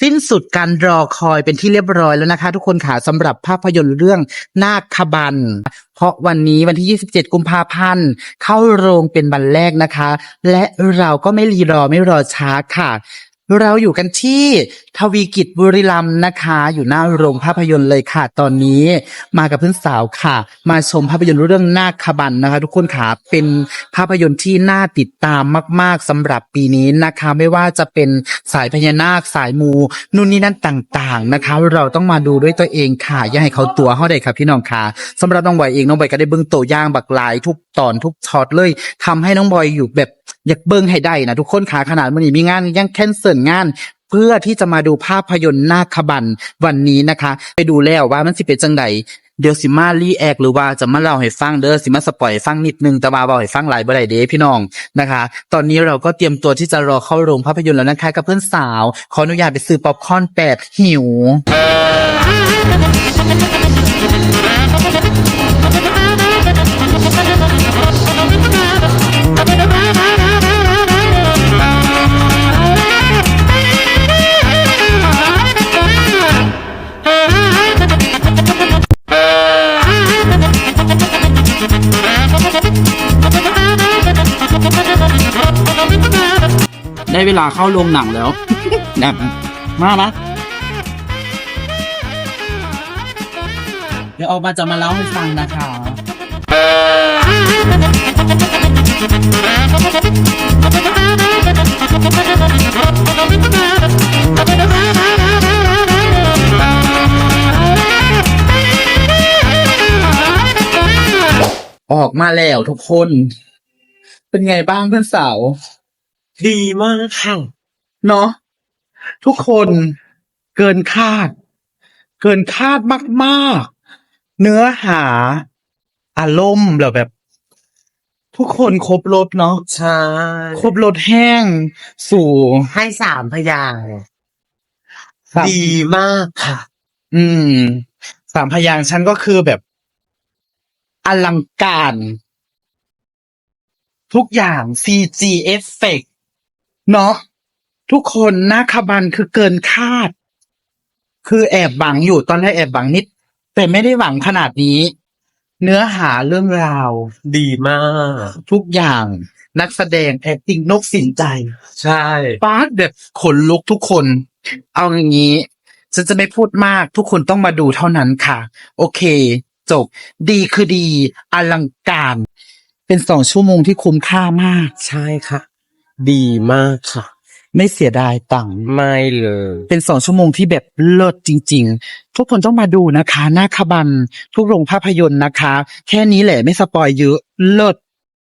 สิ้นสุดการรอคอยเป็นที่เรียบร้อยแล้วนะคะ ทุกคนค่ะสำหรับภาพยนตร์เรื่องนาคบัน เพราะวันนี้วันที่ 27 กุมภาพันธ์ เข้าโรงเป็นวันแรกนะคะ และเราก็ไม่รีรอไม่รอช้าค่ะ เราอยู่กันที่ทวีกิจบุรีรัมย์นะคะ อยู่หน้าโรงภาพยนตร์เลยค่ะ ตอนนี้มากับเพื่อนสาวค่ะ มาชมภาพยนตร์เรื่องนาคบันนะคะ ทุกคนค่ะเป็นภาพยนตร์ที่น่าติดตามมาก ๆสำหรับปีนี้นะคะ ไม่ว่าจะเป็นสายพญานาคสายมูนู่นนี่นั่นต่างๆนะคะ เราต้องมาดูด้วยตัวเองค่ะ อย่าให้เขาตัวเขาได้ค่ะพี่น้องค่ะสำหรับน้องบอยเองน้องบอยก็ได้เบิ้งโตย่างบักหลายทุกตอนทุกช็อตเลยทำให้น้องบอยอยู่แบบ อยากเบิ้งให้ได้นะทุกคนขาขนาดมันนี้มีงานยังแคนเซิลงาน เพื่อที่จะมาดูภาพยนตร์นาคบันวันนี้นะคะ ไปดูแล้วว่ามันสิเป็นจังไดเดี๋ยวสิมารีแอกหรือว่าจะมาเล่าให้ฟังเด้อสิมาสปอยฟังนิดนึงแต่ว่าเบาให้ฟังหลายบ่ได้เด้พี่น้องนะคะ ตอนนี้เราก็เตรียมตัวที่จะรอเข้าโรงภาพยนตร์แล้วนะคะกับเพื่อนสาว ขออนุญาตไปซื้อป๊อปคอร์นแปดหิว ได้เวลาเข้าโรงหนังแล้วนะมานะเดี๋ยวออกมาจะมาเล่าให้ฟังนะคะออกมาแล้วทุกคน เป็นไงบ้างเพื่อนสาว ดีมากค่ะ เนาะทุกคนเกินคาด เกินคาดมากๆ เนื้อหา อารมณ์แบบแบบ ทุกคนครบรถเนาะใช่ครบรถแห้ง สู่ให้สามพยางค์สามดีมากค่ะ อืม สามพยางค์ฉันก็คือแบบ อลังการ ทุกอย่าง CG effect เนาะทุกคนหน้าคบันคือเกินคาด คือแอบหวังอยู่ตอนแรกแอบหวังนิด แต่ไม่ได้หวังขนาดนี้ เนื้อหาเรื่องราว ดีมาก ทุกอย่างนักแสดง acting นกสินใจ ใช่ฟาดแบบขนลุกทุกคน เอาอย่างนี้ฉันจะไม่พูดมากทุกคนต้องมาดูเท่านั้นค่ะ โอเค จบ ดีคือดี อลังการ เป็นสองชั่วโมงที่คุ้มค่ามาก ใช่ค่ะ ดีมากค่ะ ไม่เสียดายตังค์ไม่เลย เป็นสองชั่วโมงที่แบบเลิศจริง ๆ ทุกคนต้องมาดูนะคะ หน้าคบัน ทุกโรงภาพยนตร์นะคะ แค่นี้แหละไม่สปอยเยอะเลิศ